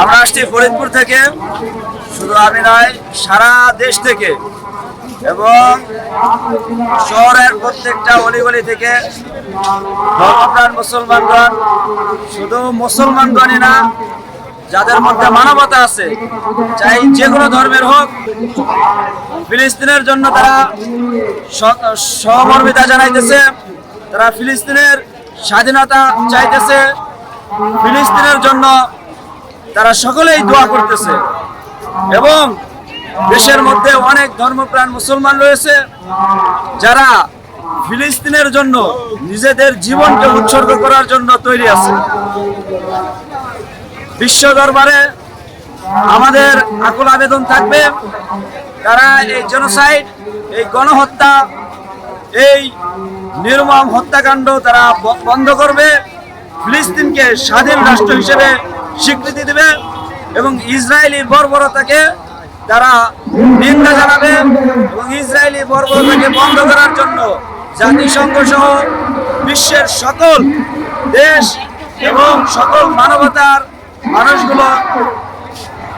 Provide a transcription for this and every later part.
আমরা আসছি ফরিদপুর থেকে। শুধু আমি নয়, সারা দেশ থেকে এবং শহরের প্রত্যেকটা অলিগলি থেকে ধর্মপ্রাণ মুসলমানগণ, শুধু মুসলমানগণই না, যাদের মধ্যে মানবতা আছে, চাই যে কোনো ধর্মের হোক, ফিলিস্তিনের জন্য তারা সহমর্মিতা জানাইতেছে, তারা ফিলিস্তিনের স্বাধীনতা চাইতেছে ফিলিস্তিনের জন্য তারা সকলেই দোয়া করতেছে। এবং দেশের মধ্যে অনেক ধর্মপ্রাণ মুসলমান রয়েছে, যারা ফিলিস্তিনের জন্য নিজেদের জীবনকে উৎসর্গ করার জন্য তৈরি আছে। বিশ্ব দরবারে আমাদের আকুল আবেদন থাকবে, তারা এই জেনোসাইড এই গণহত্যা, এই নির্মম হত্যাকাণ্ড তারা বন্ধ করবে। ফিলিস্তিনকে স্বাধীন রাষ্ট্র হিসেবে স্বীকৃতি দেবে এবং ইসরায়েলি বর্বরতাকে তারা নিন্দা জানাবে এবং ইসরায়েলি বর্বরতাকে বন্ধ করার জন্য জাতিসংঘ সহ বিশ্বের সকল দেশ এবং সকল মানবতার মানুষগুলো,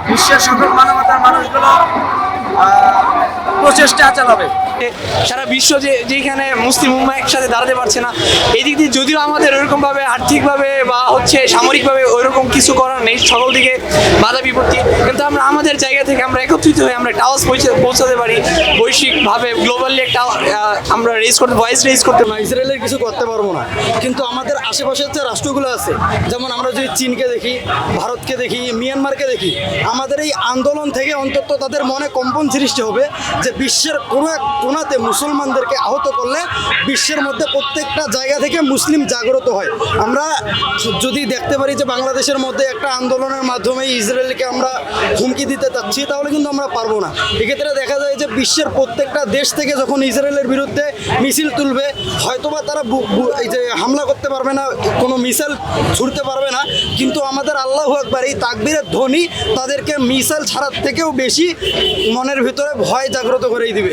বিশ্বের সকল মানবতার মানুষগুলো প্রচেষ্টা চালাবে। সারা বিশ্ব যে যেখানে মুসলিম উম্মা একসাথে দাঁড়াতে পারছে না এই দিক দিয়ে যদিও আমাদের ওইরকমভাবে আর্থিকভাবে বা হচ্ছে সামরিকভাবে ওইরকম কিছু করার নেই সকল দিকে বাধা বিপত্তি কিন্তু আমরা আমাদের জায়গা থেকে আমরা একত্রিত হয়ে আমরা টাওয়ার্স পৌঁছে পৌঁছাতে পারি। বৈশ্বিকভাবে গ্লোবালি একটা আমরা রেজ করতে ভয়েস রেজ করতে না ইসরায়েলের কিছু করতে পারব না। কিন্তু আমাদের আশেপাশের যে রাষ্ট্রগুলো আছে যেমন আমরা যদি চীনকে দেখি ভারতকে দেখি মিয়ানমারকে দেখি আমাদের এই আন্দোলন থেকে অন্তত তাদের মনে কম্পন সৃষ্টি হবে। যে বিশ্বের কোনো এক কোনাতে মুসলমানদেরকে আহত করলে বিশ্বের মধ্যে প্রত্যেকটা জায়গা থেকে মুসলিম জাগ্রত হয়। আমরা যদি দেখতে পারি যে বাংলাদেশের মধ্যে একটা আন্দোলনের মাধ্যমে ইসরায়েলকে আমরা হুমকি দিতে চাচ্ছি, তাহলে কিন্তু আমরা পারব না। এক্ষেত্রে দেখা যায় যে বিশ্বের প্রত্যেকটা দেশ থেকে যখন ইসরায়েলের বিরুদ্ধে মিছিল তুলবে, হয়তোবা তারা এই যে হামলা করতে পারবে না, কোনো মিসাইল ছুটতে পারবে না, কিন্তু আমাদের আল্লাহ একবার এই তাকবীরের ধ্বনি তাদেরকে মিসাইল ছাড়ার থেকেও বেশি মনের ভিতরে ভয় জাগ্রত করেই দিবে।